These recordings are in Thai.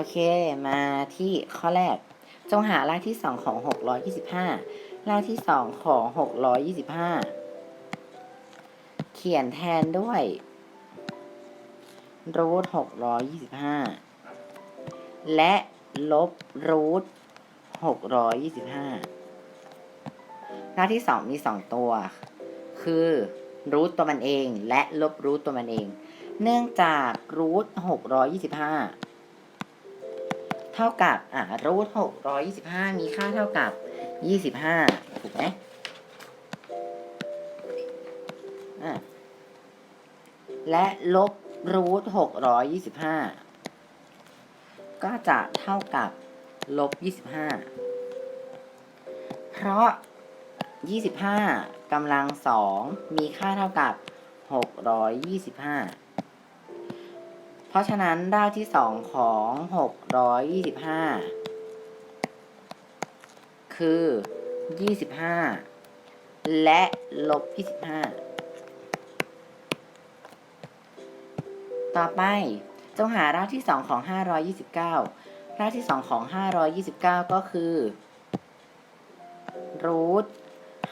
โอเค มาที่ข้อแรก จงหารากที่สองของหกร้อยยี่สิบห้ารากที่สองของหกร้อยยี่สิบห้าเขียนแทนด้วยรูทหกร้อยยี่สิบห้าและลบรูทหกร้อยยี่สิบห้ารากที่สองมีสองตัว คือรูทตัวมันเองและลบรูทตัวมันเอง เนื่องจากรูทหกร้อยยี่สิบห้า เท่ากับอ่ารูทหกร้อยยี่สิบห้ามีค่าเท่ากับยี่สิบห้าถูกไหมอ่าและลบรูทหกร้อยยี่สิบห้าก็จะเท่ากับลบยี่สิบห้าเพราะยี่สิบห้ากำลังสองมีค่าเท่ากับหกร้อยยี่สิบห้า ราะฉะนั้นรากที่สองของหกร้อยยี่สิบห้าคือยี่สิบห้าและลบยี่สิบห้าต่อไปจงหารากที่สองของห้าร้อยี่สิบเก้ารากที่สองของห้าร้อยี่สิบเก้าก็คือรูท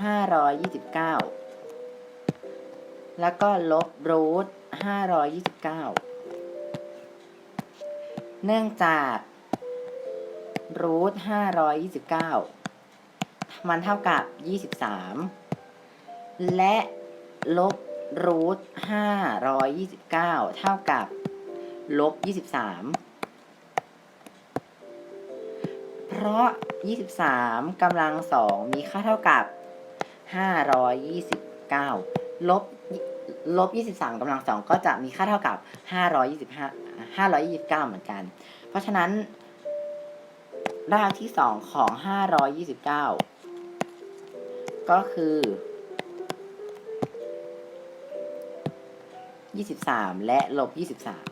ห้าร้อยี่สิบเก้าแล้วก็ลบรูทห้าร้อยี่สิบเก้า เนื่องจากรูทห้าร้อยยี่สิบเก้ามันเท่ากับยี่สิบสามและลบรูทห้าร้อยยี่สิบเก้าเท่ากับลบยี่สิบสามเพราะยี่สิบสามกำลังสองมีค่าเท่ากับห้าร้อยยี่สิบเก้าลบลบยี่สิบสามกำลังสองก็จะมีค่าเท่ากับห้าร้อยยี่สิบห้าห้าร้อยยี่สิบเก้าเหมือนกัน ราะฉะนั้น รากที่สองของห้าร้อยยี่สิบเก้าก็คือยี่สิบสามและลบยี่สิบสาม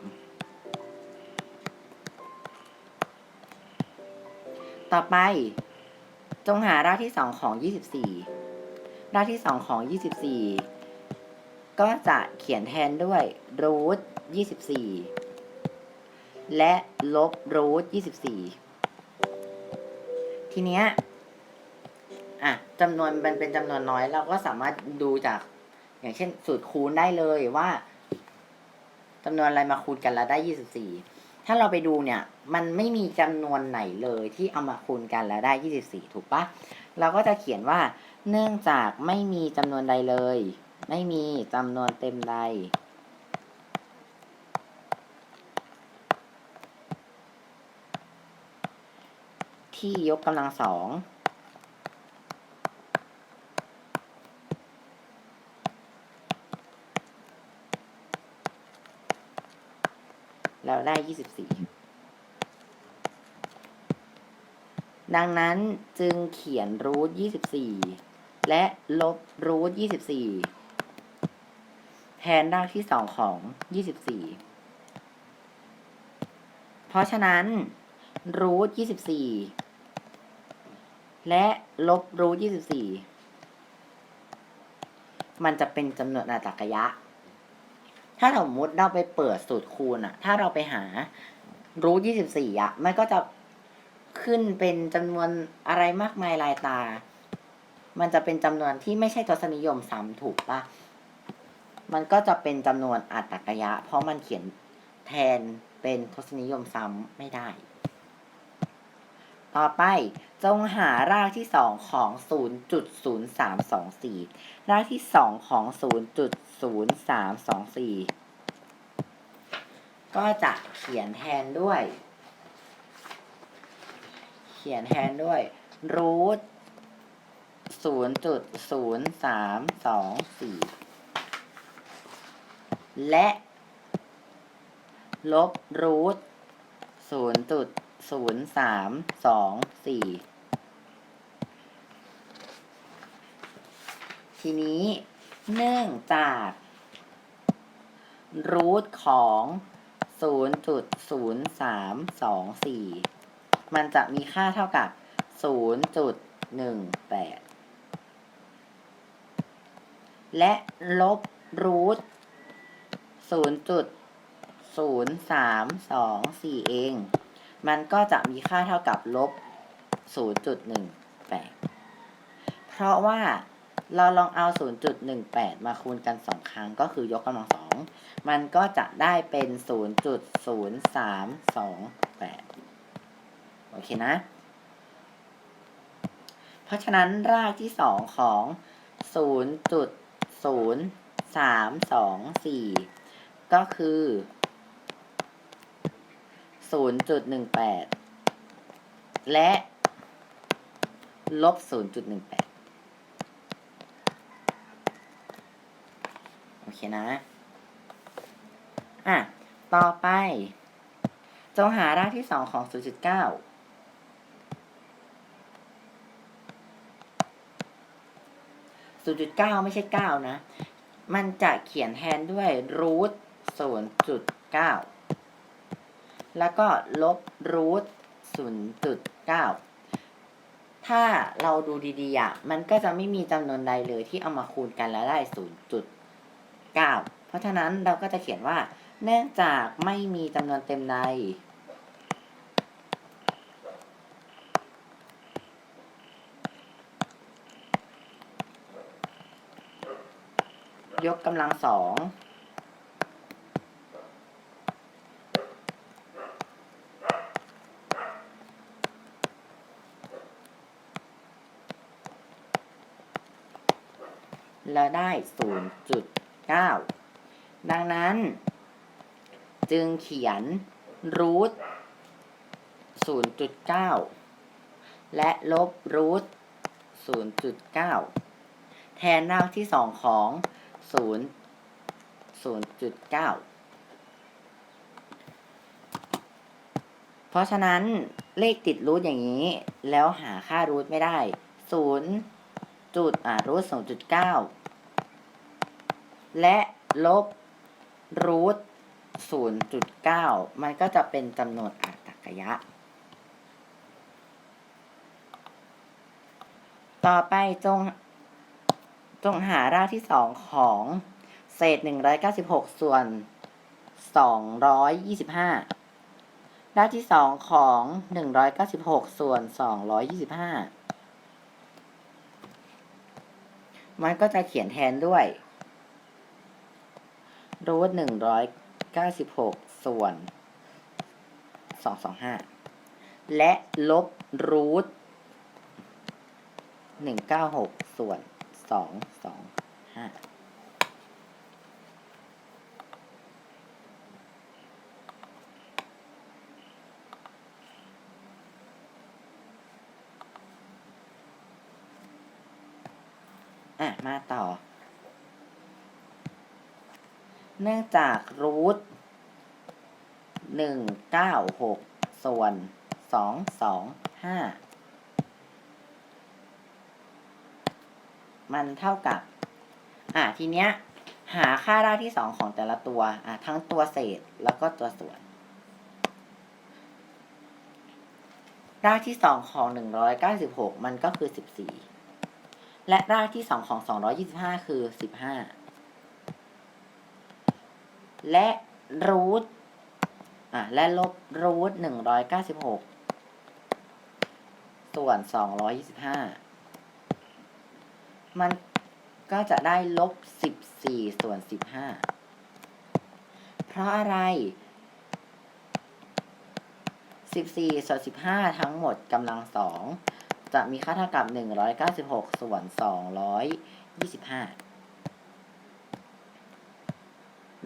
ต่อไป จงหารากที่สองของยี่สิบสี่รากที่สองของยี่สิบสี่ก็จะเขียนแทนด้วยรูทยี่สิบสี่ และลบรูทยี่สิบสี่ทีเนี้ยอะจำนวนมันเป็นจำนวนน้อย เราก็สามารถดูจาก อย่างเช่นสูตรคูณได้เลยว่าจำนวนอะไรมาคูณกันแล้วได้ยี่สิบสี่ถ้าเราไปดูเนี่ย มันไม่มีจำนวนไหนเลยที่เอามาคูณกันแล้วได้ยี่สิบสี่ถูกปะเราก็จะเขียนว่า เนื่องจากไม่มีจำนวนใดเลย ไม่มีจำนวนเต็มใด ที่ยกกำลังสองเราได้ 24 ดังนั้นจึงเขียนรูท 24 และลบรูท 24 แทนรากที่สองของ 24 เพราะฉะนั้นรูทยี่สิบสี่ และลบรูทยี่สิบสี่มันจะเป็นจำนวนอัตราระยะ ถ้าสมมติเราไปเปิดสูตรคูณอะถ้าเราไปหารูทยี่สิบสี่อะมันก็จะขึ้นเป็นจำนวนอะไรมากมายลายตา มันจะเป็นจำนวนที่ไม่ใช่ทศนิยมซ้ำถูกปะมันก็จะเป็นจำนวนอัตราระยะ เพราะมันเขียนแทนเป็นทศนิยมซ้ำไม่ได้ ต่อไปจงหารากที่สองของ 0.0324 รากที่สองของ 0.0324 ก็จะเขียนแทนด้วย เขียนแทนด้วยรูท0.0324 และ ลบรูทศูนย์จุด ศูนย์สามสองสี่ทีนี้เนื่องจากรูทของศูนย์จุดศูนย์สามสองสี่มันจะมีค่าเท่ากับศูนย์จุดหนึ่งแปดและลบรูทศูนย์จุดศูนย์สามสองสี่เอง มันก็จะมีค่าเท่ากับลบ 0.18 เพราะว่าเราลองเอา 0.18 มาคูณกัน 2 ครั้งก็คือยกกำลังสอง มันก็จะได้เป็น 0.0328 โอเคนะ เพราะฉะนั้นรากที่ 2 ของ 0.0324 ก็คือ 0.18และลบ0.18โอเคนะ อะ ต่อไป จงหารากที่2ของ0.9 0.9ไม่ใช่9นะ มันจะเขียนแทนด้วย root 0.9 แล้วก็ลบ root 0.9 ถ้าเราดูดีๆอะมันก็จะไม่มีจำนวนใดเลยที่เอามาคูณกันแล้วได้ 0.9 เพราะฉะนั้นเราก็จะเขียนว่า เนื่องจากไม่มีจำนวนเต็มใดยกกำลังสอง แล้วได้ 0.9 ดังนั้น จึงเขียน root 0.9 และลบ root 0.9 แทนรากที่ 2 ของ 0 0.9 เพราะฉะนั้นเลขติดรูทอย่างนี้ แล้วหาค่ารูทไม่ได้ 0 จุดอ่ารูท2.9 และลบรูท0.9 มันก็จะเป็นจำนวนอาตกยะ ต่อไปจงจงหารากที่สองของเศษ 196 ส่วน 225 รากที่สองของ 196 ส่วน 225 มันก็จะเขียนแทนด้วย รูทหนึ่งร้อยเก้าสิบหกส่วนสองสองห้าและลบรูทหนึ่งเก้าหกส่วนสองสองห้าอะ มาต่อ เนื่องจากรูทหนึ่งเก้าหกส่วนสองสองห้ามันเท่ากับ อะทีเนี้ย หาค่ารากที่สองของแต่ละตัว อะทั้งตัวเศษแล้วก็ตัวส่วนรากที่สองของหนึ่งร้อยเก้าสิบหกมันก็คือสิบสี่และรากที่สองของสองร้อยี่สิบห้าคือสิบห้า และรูทอะและลบรูทหนึ่งร้อยเก้าสิบหกส่วนสองร้อยี่สิบห้ามันก็จะได้ลบสิบสี่ส่วนสิบห้าเพราะอะไรสิบสี่ส่วนสิบห้าทั้งหมดกำลังสองจะมีค่าเท่ากับหนึ่งร้อยเก้าสิบหกส่วนสองร้อยยี่สิบห้า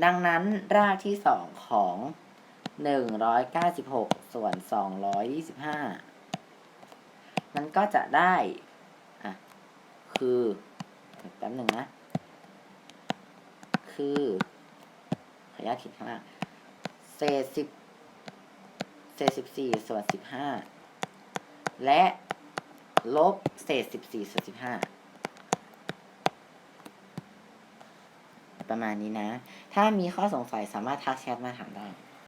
ดังนั้นรากที่สองของหนึ่งร้อยเก้าสิบหกส่วนสองร้อยยี่สิบห้ามันก็จะได้อะคือแป๊บหนึ่งนะ คือขออนุญาตขีดข้างล่างเศษสิบเศษสิบสี่ส่วนสิบห้าและลบเศษสิบสี่ส่วนสิบห้า ประมาณนี้นะ ถ้ามีข้อสงสัยสามารถทักแชทมาถามได้